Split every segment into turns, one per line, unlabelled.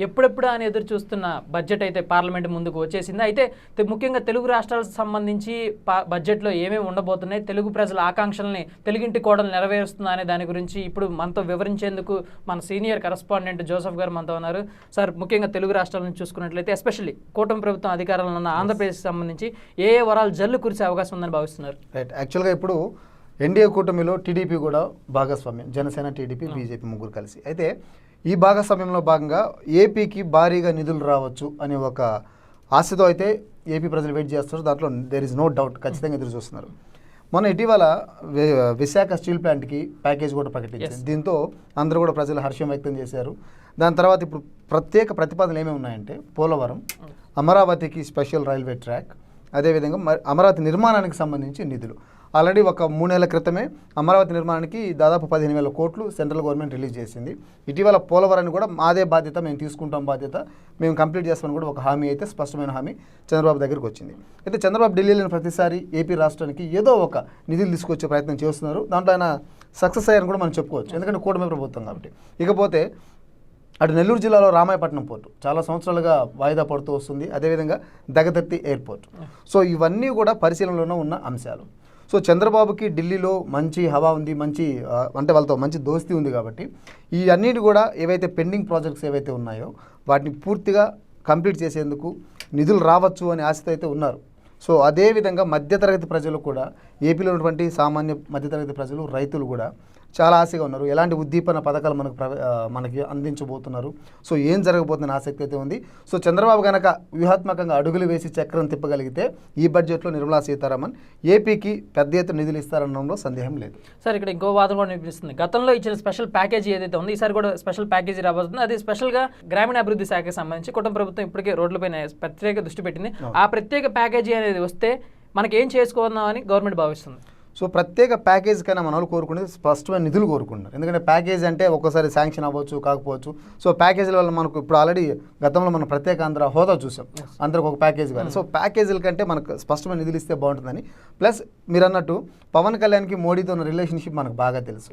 ఎప్పుడెప్పుడు అని ఎదురు చూస్తున్న బడ్జెట్ అయితే పార్లమెంట్ ముందుకు వచ్చేసింది. అయితే ముఖ్యంగా తెలుగు రాష్ట్రాలకు సంబంధించి పా- బడ్జెట్లో ఏమేమి ఉండబోతున్నాయి తెలుగు ప్రజల ఆకాంక్షల్ని తెలుగింటి కోడలు నెరవేరుస్తుందా అనే దాని గురించి ఇప్పుడు మనతో వివరించేందుకు మన సీనియర్ కరస్పాండెంట్ జోసఫ్ గారు మనతో ఉన్నారు. సార్ ముఖ్యంగా తెలుగు రాష్ట్రాలను చూసుకున్నట్లయితే ఎస్పెషల్లీ కూటమి ప్రభుత్వం అధికారంలో ఉన్న ఆంధ్రప్రదేశ్ సంబంధించి ఏ ఏ వరాలు జల్లు కురిసే అవకాశం ఉందని భావిస్తున్నారు?
రైట్ యాక్చువల్గా ఇప్పుడు ఎన్డీఏ కూటమిలో టీడీపీ కూడా భాగస్వామ్యం జనసేన టీడీపీ బీజేపీ ముగ్గురు కలిసి. అయితే ఈ భాగస్వామ్యంలో భాగంగా ఏపీకి భారీగా నిధులు రావచ్చు అనే ఒక ఆశతో అయితే ఏపీ ప్రజలు వెయిట్ చేస్తారు దాంట్లో దేర్ ఇస్ నో డౌట్ ఖచ్చితంగా ఎదురు చూస్తున్నారు. మొన్న ఇటీవల విశాఖ స్టీల్ ప్లాంట్కి ప్యాకేజ్ కూడా ప్రకటించింది. దీంతో అందరూ కూడా ప్రజలు హర్షం వ్యక్తం చేశారు. దాని తర్వాత ఇప్పుడు ప్రత్యేక ప్రతిపాదనలు ఏమేమి ఉన్నాయంటే పోలవరం అమరావతికి స్పెషల్ రైల్వే ట్రాక్ అదేవిధంగా మరి అమరావతి నిర్మాణానికి సంబంధించి నిధులు. ఆల్రెడీ ఒక మూడు నెలల క్రితమే అమరావతి నిర్మాణానికి దాదాపు పదిహేను వేల కోట్లు సెంట్రల్ గవర్నమెంట్ రిలీజ్ చేసింది. ఇటీవల పోలవరాన్ని కూడా మాదే బాధ్యత మేము తీసుకుంటాం బాధ్యత మేము కంప్లీట్ చేస్తామని కూడా ఒక హామీ అయితే స్పష్టమైన హామీ చంద్రబాబు దగ్గరికి వచ్చింది. అయితే చంద్రబాబు ఢిల్లీ ప్రతిసారి ఏపీ రాష్ట్రానికి ఏదో ఒక నిధులు తీసుకొచ్చే ప్రయత్నం చేస్తున్నారు. దాంట్లో ఆయన సక్సెస్ అయ్యారని కూడా మనం చెప్పుకోవచ్చు. ఎందుకంటే కూటమి ప్రభుత్వం కాబట్టి. ఇకపోతే అటు నెల్లూరు జిల్లాలో రామాయపట్నం పోర్టు చాలా సంవత్సరాలుగా వాయిదా పడుతూ వస్తుంది. అదేవిధంగా దగదత్తి ఎయిర్పోర్ట్. సో ఇవన్నీ కూడా పరిశీలనలోనే ఉన్న అంశాలు. సో చంద్రబాబుకి ఢిల్లీలో మంచి హవా ఉంది మంచి అంటే వాళ్ళతో మంచి దోస్తీ ఉంది కాబట్టి ఈ అన్నిటి కూడా ఏవైతే పెండింగ్ ప్రాజెక్ట్స్ ఏవైతే ఉన్నాయో వాటిని పూర్తిగా కంప్లీట్ చేసేందుకు నిధులు రావచ్చు అనే ఆశతో అయితే ఉన్నారు. సో అదేవిధంగా మధ్యతరగతి ప్రజలు కూడా ఏపీలో ఉన్నటువంటి సామాన్య మధ్యతరగతి ప్రజలు రైతులు కూడా చాలా ఆశగా ఉన్నారు. ఎలాంటి ఉద్దీపన పథకాలు మనకు మనకి అందించబోతున్నారు. సో ఏం జరగబోతుందని ఆసక్తి అయితే ఉంది. సో చంద్రబాబు గనక వ్యూహాత్మకంగా అడుగులు వేసి చక్రం తిప్పగలిగితే ఈ బడ్జెట్లో నిర్మలా సీతారామన్ ఏపీకి పెద్ద ఎత్తున నిధులు ఇస్తారనడంలో సందేహం లేదు.
సార్ ఇక్కడ ఇంకో వాదన కూడా వినిపిస్తుంది. గతంలో ఇచ్చిన స్పెషల్ ప్యాకేజీ ఏదైతే ఉందో ఈసారి కూడా స్పెషల్ ప్యాకేజీ రాబోతుంది. అది స్పెషల్గా గ్రామీణ అభివృద్ధి శాఖకి సంబంధించి కుటుంబ ప్రభుత్వం ఇప్పటికే రోడ్లపైన ప్రత్యేక దృష్టి పెట్టింది. ఆ ప్రత్యేక ప్యాకేజీ అనేది వస్తే మనకి ఏం చేసుకోవాలని గవర్నమెంట్ భావిస్తుంది.
సో ప్రత్యేక ప్యాకేజ్ కన్నా మన వాళ్ళు కోరుకునేది స్పష్టమైన నిధులు కోరుకుంటున్నారు. ఎందుకంటే ప్యాకేజ్ అంటే ఒక్కోసారి శాంక్షన్ అవ్వచ్చు కాకపోవచ్చు. సో ప్యాకేజీల వల్ల మనకు ఇప్పుడు ఆల్రెడీ గతంలో మనం ప్రత్యేక ఆంధ్ర హోదా చూసాం. అందరికి ఒక ప్యాకేజ్ కానీ సో ప్యాకేజీల కంటే మనకు స్పష్టమైన నిధులు ఇస్తే బాగుంటుందని. ప్లస్ మీరు అన్నట్టు పవన్ కళ్యాణ్కి మోడీతో ఉన్న రిలేషన్షిప్ మనకు బాగా తెలుసు.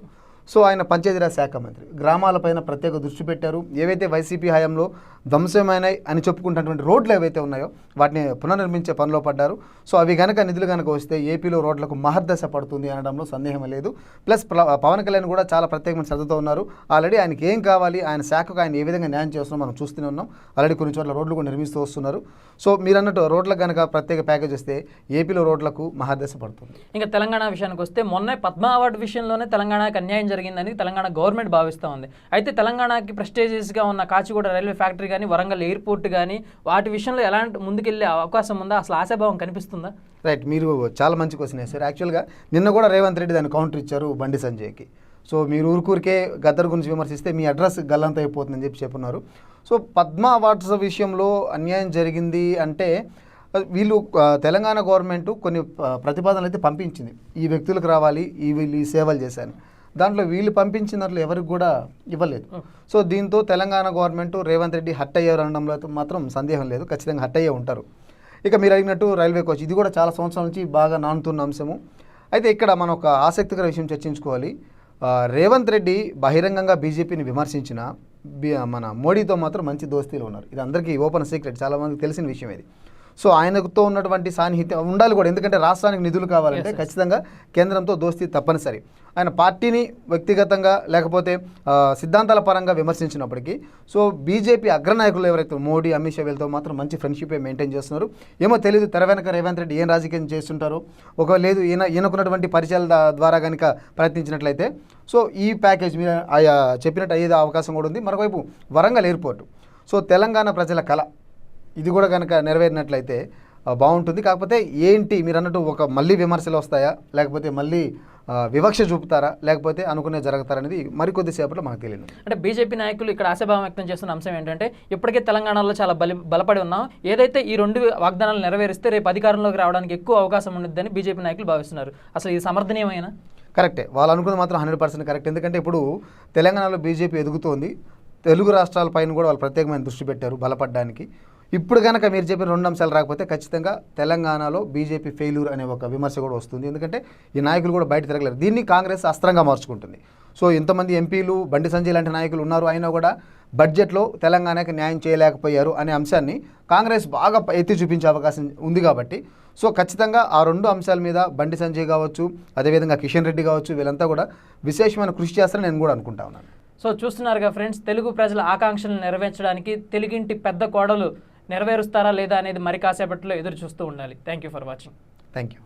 సో ఆయన పంచాయతీరాజ్ శాఖ మంత్రి. గ్రామాలపైన ప్రత్యేక దృష్టి పెట్టారు. ఏవైతే వైసీపీ హయాంలో ధ్వంసమైనాయి అని చెప్పుకుంటున్నటువంటి రోడ్లు ఏవైతే ఉన్నాయో వాటిని పునర్నిర్మించే పనిలో పడ్డారు. సో అవి కనుక నిధులు కనుక వస్తే ఏపీలో రోడ్లకు మహర్దశ పడుతుంది అనడంలో సందేహం లేదు. ప్లస్ పవన్ కళ్యాణ్ కూడా చాలా ప్రత్యేకమైన శ్రద్ధతో ఉన్నారు. ఆల్రెడీ ఆయనకి ఏం కావాలి ఆయన శాఖకు ఆయన ఏ విధంగా న్యాయం చేస్తున్నాం మనం చూస్తూనే ఉన్నాం. ఆల్రెడీ కొన్ని చోట్ల రోడ్లు కూడా నిర్మిస్తూ వస్తున్నారు. సో మీరు అన్నట్టు రోడ్లకు కనుక ప్రత్యేక ప్యాకేజ్ వస్తే ఏపీలో రోడ్లకు మహర్దశ పడుతుంది.
ఇంకా తెలంగాణ విషయానికి వస్తే మొన్న పద్మ అవార్డు విషయంలోనే తెలంగాణకు అన్యాయం జరిగిందని తెలంగాణ గవర్నమెంట్ భావిస్తూ ఉంది. అయితే తెలంగాణకి ప్రెస్టేజియస్గా ఉన్న కాచిగూడ రైల్వే ఫ్యాక్టరీ కానీ వరంగల్ ఎయిర్పోర్ట్ కానీ వాటి విషయంలో ఎలాంటి ముందుకెళ్ళే అవకాశం ఉందా? అసలు ఆశాభావం కనిపిస్తుందా?
రైట్ మీరు చాలా మంచి క్వశ్చన్ వేశారు. యాక్చువల్గా నిన్న కూడా రేవంత్ రెడ్డి దాన్ని కౌంటర్ ఇచ్చారు బండి సంజయ్కి. సో మీరు ఊరికూరికే గద్దర్ గురించి విమర్శిస్తే మీ అడ్రస్ గల్లంత అయిపోతుందని చెప్పి చెప్పున్నారు సో పద్మ అవార్డ్స్ విషయంలో అన్యాయం జరిగింది అంటే వీళ్ళు తెలంగాణ గవర్నమెంట్ కొన్ని ప్రతిపాదనలు అయితే పంపించింది. ఈ వ్యక్తులకు రావాలి ఈ వీళ్ళు ఈ సేవలు చేశాను దాంట్లో వీళ్ళు పంపించిన దాంట్లో ఎవరికి కూడా ఇవ్వలేదు. సో దీంతో తెలంగాణ గవర్నమెంట్ రేవంత్ రెడ్డి హట్ అయ్యారు అనడంలో మాత్రం సందేహం లేదు. ఖచ్చితంగా హట్ అయ్యే ఉంటారు. ఇక మీరు అడిగినట్టు రైల్వే కోచ్ ఇది కూడా చాలా సంవత్సరాల నుంచి బాగా నానుతున్న అంశము. అయితే ఇక్కడ మనం ఒక ఆసక్తికర విషయం చర్చించుకోవాలి. రేవంత్ రెడ్డి బహిరంగంగా బీజేపీని విమర్శించిన మన మోడీతో మాత్రం మంచి దోస్తీలు ఉన్నారు. ఇది అందరికీ ఓపెన్ సీక్రెట్. చాలా మందికి తెలిసిన విషయం ఇది. సో ఆయనతో ఉన్నటువంటి సాన్నిహిత్యం ఉండాలి కూడా. ఎందుకంటే రాష్ట్రానికి నిధులు కావాలంటే ఖచ్చితంగా కేంద్రంతో దోస్తీ తప్పనిసరి. ఆయన పార్టీని వ్యక్తిగతంగా లేకపోతే సిద్ధాంతాల పరంగా విమర్శించినప్పటికీ సో బీజేపీ అగ్రనాయకులు ఎవరైతే మోడీ అమిత్ షా వీళ్ళతో మాత్రం మంచి ఫ్రెండ్షిప్ మెయింటైన్ చేస్తున్నారు. ఏమో తెలియదు తెర వెనక రేవంత్ రెడ్డి ఏం రాజకీయం చేస్తుంటారో. ఒక లేదు ఈయన ఈయనకున్నటువంటి పరిచయాల ద్వారా కనుక ప్రయత్నించినట్లయితే సో ఈ ప్యాకేజ్ మీద ఆయా చెప్పినట్టు అయ్యేది అవకాశం కూడా ఉంది. మరోవైపు వరంగల్ ఎయిర్పోర్ట్. సో తెలంగాణ ప్రజల కళ ఇది కూడా కనుక నెరవేరినట్లయితే బాగుంటుంది. కాకపోతే ఏంటి మీరు అన్నట్టు ఒక మళ్ళీ విమర్శలు వస్తాయా? లేకపోతే మళ్ళీ వివక్ష చూపుతారా? లేకపోతే అనుకునే జరుగుతారనేది మరికొద్ది సేపట్లో మనకు తెలియదు
అంటే బీజేపీ నాయకులు ఇక్కడ ఆశాభావం వ్యక్తం చేస్తున్న అంశం ఏంటంటే ఇప్పటికే తెలంగాణలో చాలా బలి బలపడి ఉన్నాం. ఏదైతే ఈ రెండు వాగ్దానాలు నెరవేరిస్తే రేపు అధికారంలోకి రావడానికి ఎక్కువ అవకాశం ఉండిద్దని బీజేపీ నాయకులు భావిస్తున్నారు. అసలు ఇది సమర్థనీయమైన?
కరెక్టే. వాళ్ళు అనుకున్నది మాత్రం హండ్రెడ్ పర్సెంట్ కరెక్ట్. ఎందుకంటే ఇప్పుడు తెలంగాణలో బీజేపీ ఎదుగుతోంది. తెలుగు రాష్ట్రాలపైన కూడా వాళ్ళు ప్రత్యేకమైన దృష్టి పెట్టారు బలపడడానికి. ఇప్పుడు కనుక మీరు చెప్పిన రెండు అంశాలు రాకపోతే ఖచ్చితంగా తెలంగాణలో బీజేపీ ఫెయిల్యూర్ అనే ఒక విమర్శ కూడా వస్తుంది. ఎందుకంటే ఈ నాయకులు కూడా బయట తిరగలేరు. దీన్ని కాంగ్రెస్ అస్త్రంగా మార్చుకుంటుంది. సో ఇంతమంది ఎంపీలు బండి సంజయ్ లాంటి నాయకులు ఉన్నారు. అయినా కూడా బడ్జెట్లో తెలంగాణకి న్యాయం చేయలేకపోయారు అనే అంశాన్ని కాంగ్రెస్ బాగా ఎత్తి చూపించే అవకాశం ఉంది కాబట్టి. సో ఖచ్చితంగా ఆ రెండు అంశాల మీద బండి సంజయ్ కావచ్చు అదేవిధంగా కిషన్ రెడ్డి కావచ్చు వీళ్ళంతా కూడా విశేషమైన కృషి చేస్తారని నేను కూడా అనుకుంటా ఉన్నాను.
సో చూస్తున్నారుగా ఫ్రెండ్స్ తెలుగు ప్రజల ఆకాంక్షలను నెరవేర్చడానికి తెలుగింటి పెద్ద కోడలు నెరవేరుస్తారా లేదా అనేది మరి కాసేపట్లో ఎదురు చూస్తూ ఉండాలి. Thank you for watching
thank you